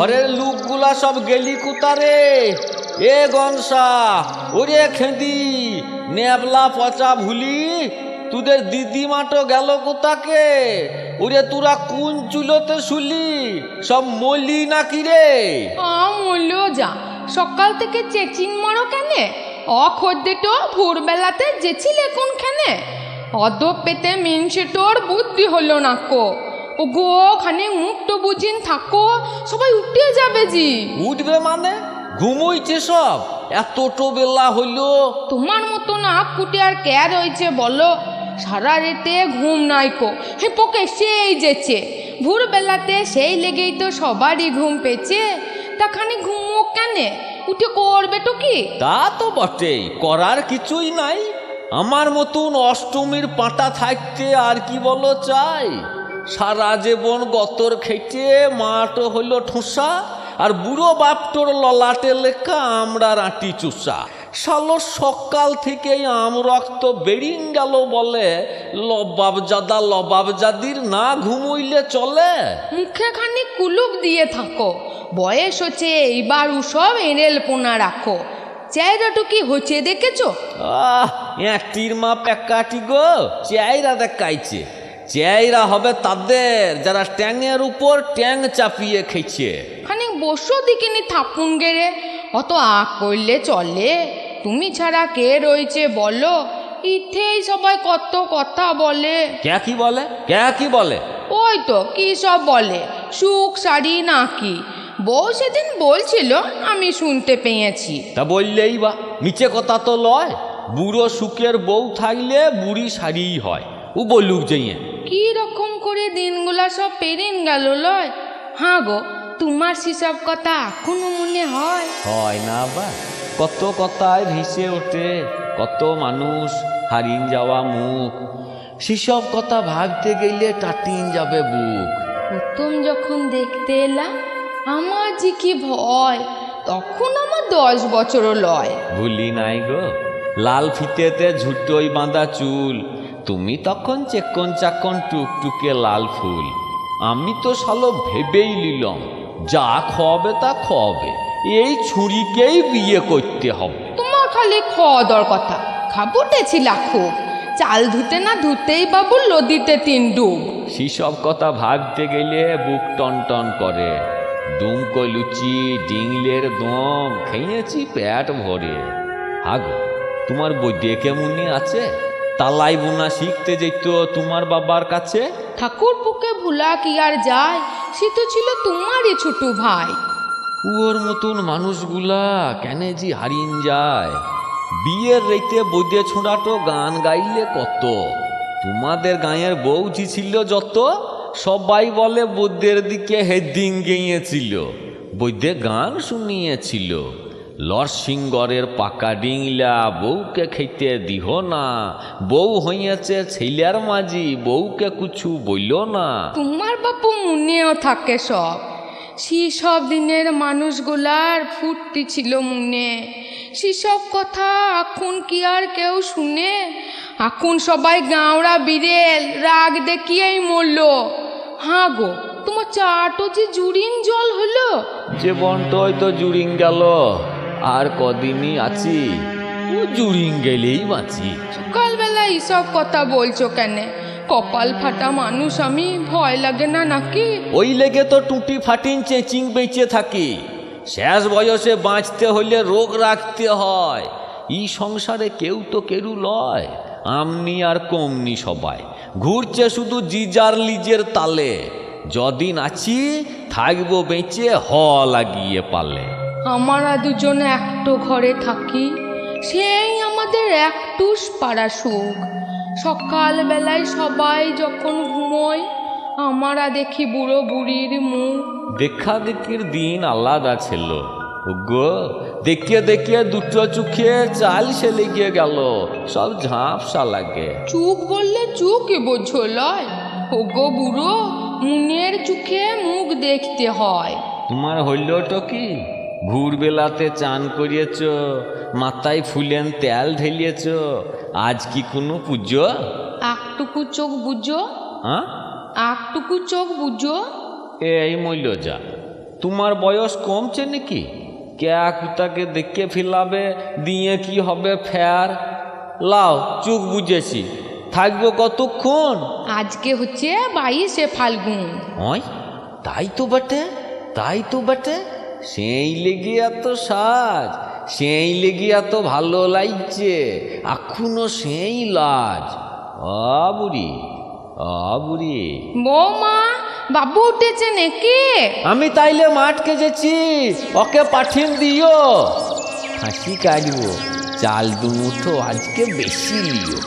ঘরের লোকগুলা সব গেলি কুতারে? এ গনসা, ওরে খেদি, নেবলা পচা ভুলি, তোদের দিদিমাটো গেল কোথাকে? ওরে তোরা কোন চুলোতে শুলি? সব মলি নাকি রে? মূল্য যা, সকাল থেকে চেচিন মারো কেনে? অখদ্দেটো ভোরবেলাতে যেছিলে কোনখানে? অদ পেতে মিনসে তোর বুদ্ধি হলো না কো। ও গো খানে মুখটো বুঝিন থাকো সবাই উঠে যাবে জি। উঠবে মানে? ঘুমোইছে সব। এতটো বেলা হইল। তোমার মতো না কুটে আর কে রয়েছে বলো? সারা রেতে ঘুম নাইকো হে পোকে সেই যেছে ভোরবেলাতে সেই লেগেই তো সবারই ঘুম পেয়েছে তা খানি ঘুমো কেনে? উঠে করবে তো কি? তা তো বটেই করার কিছুই নাই। আমার মতন অষ্টমীর পাটা থাকতে আর কি বলো চাই? সারা জীবন গতর খেটে মাটো হইল ঠোসা আর বুড়ো বাপটোর ললাটে লেখা আমরা রাঁটি চুষা। সালো সকাল থেকেই আম রক্ত বেরিং গেল বলে লবাবজাদা লবাবজাদির না ঘুমইলে চলে? মুখে খানি কুলুপ দিয়ে থাকো বয়স হচ্ছে এইবার সব এঁড়েল পোনা রাখো। চেহারাটু কি হচ্ছে দেখেছ? আহ একটির মা প্যাকাটি গো চেয়াইরা দেখাইছে। চেয়াইরা হবে তাদের যারা ট্যাংয়ের উপর ট্যাং চাপিয়ে খেয়েছে। খানি বসো দিকিনি থাপুন গেড়ে অত আঁক করলে চলে। তুমি ছাড়া কে রয়েছে বলো ইথেই সবাই কত কথা বলে। কে কি বলে? কে কি বলে? ওই তো কি সব বলে? সুখ শাড়ি নাকি? বউ সেদিন বলছিল আমি শুনতে পেয়েছি। তা বললেই বা মিছে কথা তো লয়। বুড়ো সুখের বউ থাকলে বুড়ি শাড়িই হয়। ও বলুক যাইয়ে কি রকম করে দিনগুলা সব পেরিন গেল লয়? হ্যাঁ গো তোমার সেসব কথা এখনও মনে হয়? হয় না বা। কত কথায় ভেসে ওঠে কত মানুষ হারিন যাওয়া মুখ। সেসব কথা ভাবতে গেলে টাটিন যাবে বুক। প্রথম যখন দেখতে এলাম আমার যে কি ভয় তখন আমার দশ বছরও লয়। ভুলি নাই গো। লাল ফিতেতে ঝুটোই বাঁধা চুল তুমি তখন চেকন চাকন টুকটুকে লাল ফুল আমি তো শালো ভেবেই নিলাম যা খাওয়াবে তা খাওয়াবে এই ছুরিকেই বিয়ে করতে হবে। তোমার খালি খাওয়া দর কথা খাবুটেছিলা লাখো চাল ধুতে না ধুতেই বাবু লদিতে তিন ডুব। সেসব কথা ভাবতে গেলে বুক টন টন করে দুমকো লুচি ডিংলের দম খেয়েছি প্যাট ভরে। হাগো তোমার বই দেখে মনে আছে? তালাই বোনা শিখতে যেত তোমার বাবার কাছে? ঠাকুর পুকে ভুলা কি আর যায়? সে তো ছিল তোমারই ছোট ভাই। ওর মতন মানুষগুলা কেন যে হারিন যায়? বিয়ের রেতে বৈদ্যে ছোঁড়াটো গান গাইলে কত? তোমাদের গাঁয়ের বউ জি ছিল যত সবাই বলে বৈদ্যের দিকে হেদিং গেঁয়েছিল। বৈদ্যে গান শুনিয়েছিল। লরসিংগরের পাকা ডিংলা বউকে খেতে দিহ না। বউ হইয়াছে ছেলের মাঝি বউকে কিছু বইল না। তোমার বাপু মনেও থাকে সব। সব দিনের মানুষগুলার ফুর্তি ছিল মনে। সেসব কথা এখন কি আর কেউ শুনে? এখন সবাই গাঁওড়া বিড়েল রাগ দেখিয়েই মরল। হাঁ গো তোমার চাটো যে জুরিন জল হলো? জীবনটাই তো জুড়িং গেল। আর কদিনই আছি? ও জুড়িং গেলেই বাঁচি। সকালবেলা এইসব কথা বলছো কেন? কপাল ফাটা মানুষ আমি ভয় লাগে না নাকি? ওই লেগে তো টুটি ফাটিন চেচিং বেঁচে থাকি। শেষ বয়সে বাঁচতে হলে রোগ রাখতে হয়। এই সংসারে কেউ তো কেরু লয়। আমনি আর কমনি সবাই। ঘুরছে শুধু জিজার লিজের তালে। যদিন আছি থাকব বেঁচে হ লাগিয়ে পালে। আমরা দুজন একটো ঘরে থাকি সেই আমাদের একটুস পাড়া সুখ। সকালবেলায় সবাই যখন ঘুমোয় আমরা দেখি বুড়ো বুড়ির মুখ। দেখা দেখির দিন আলাদা ছিল। গো দেখিয়ে দেখিয়ে দুটো চোখে চাল সেলে গিয়ে গেল। সব ঝাঁপসা লাগে। চুক বললে চুকই বোঝো লয়। ওগো বুড়ো মুনের চোখে মুখ দেখতে হয়। তোমার হইলটো কি? ভোরবেলাতে চান করিয়েছ মাথায় ফুলেন তেল ঢেলিয়েছ আজ কি কোনো পুজো? আকটুকু চোখ বুঝো। হ্যাঁ? আকটুকু চোখ বুঝো। এই মূল্য যা তোমার বয়স কমছে নাকি? ক্যা কুতাকে দেখে ফেলাবে দিয়ে কি হবে ফের? লাও চুক বুঝেছি। থাকব কতক্ষণ? আজকে হচ্ছে বাইশে ফাল্গুন। ওই তাই তো বটে তাই তো বটে। সেই লেগে এত সাজ সেই লেগে এত ভালো লাগছে এখনও সেই লাজ। অ বুড়ি অ বুড়ি। বৌমা বাবু উঠেছে নাকি? আমি তাইলে মাঠ কেজেছি ওকে পাঠিয়ে দিও। হাসি কাটবো চাল দুমুঠো আজকে বেশি লিও।